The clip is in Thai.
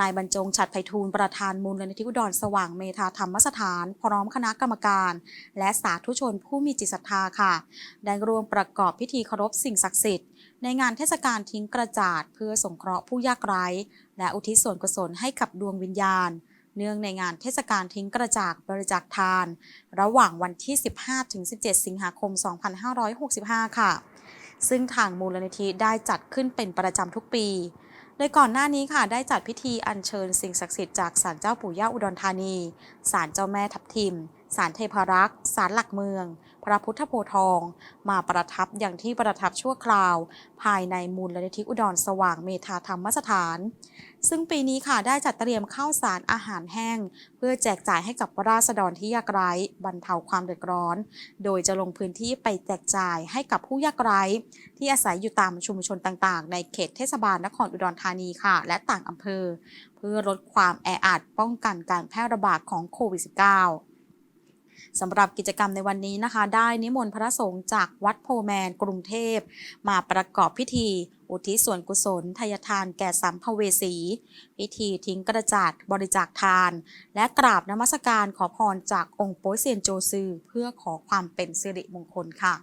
นายบรรจงฉัดไพฑูรย์ประธานมูลนิธิอุดรสว่างเมธาธรรมสถาน พร้อมคณะกรรมการ และสาธุชนผู้มีจิตศรัทธาค่ะ ได้ร่วมประกอบพิธีเคารพสิ่งศักดิ์สิทธิ์ในงานเทศกาลทิ้งกระจาดเพื่อสงเคราะห์ผู้ยากไร้ และอุทิศส่วนกุศลให้กับดวงวิญญาณ เนื่องในงานเทศกาลทิ้งกระจากบริจาคทาน ระหว่างวันที่ 15-17 สิงหาคม 2565 ค่ะ ซึ่งทางมูลนิธิได้จัดขึ้นเป็นประจำทุกปี โดยก่อนหน้านี้ค่ะได้จัดพิธีอัญเชิญสิ่งศักดิ์สิทธิ์จากศาลเจ้าปู่ย่าอุดรธานีศาลเจ้าแม่ทับทิม ศาลเทพารักษ์ศาลหลักเมือง พระพุทธโพธิ์ทอง มาประทับอย่างที่ประทับชั่วคราว ภายในมูลนิธิอุดรสว่างเมธาธรรมสถาน ซึ่งปีนี้ค่ะได้จัดเตรียมข้าวสารอาหารแห้ง เพื่อแจกจ่ายให้กับราษฎรที่ยากไร้บรรเทาความเดือดร้อน โดยจะลงพื้นที่ไปแจกจ่ายให้กับผู้ยากไร้ ที่อาศัยอยู่ตามชุมชนต่างๆ ในเขตเทศบาลนครอุดรธานีค่ะ และต่างอำเภอ เพื่อลดความแออัดป้องกันการแพร่ระบาดของโควิด -19 สำหรับกิจกรรมในวันนี้นะคะ ได้นิมนต์พระสงฆ์จากวัดโพแมนกรุงเทพ มาประกอบพิธี อุทิศส่วนกุศลทายทานแก่สัมภเวสี พิธีทิ้งกระจาดบริจาคทาน และกราบนมัสการขอพรจากองค์โป๊ยเซียนโจซือเพื่อขอความเป็นสิริมงคลค่ะ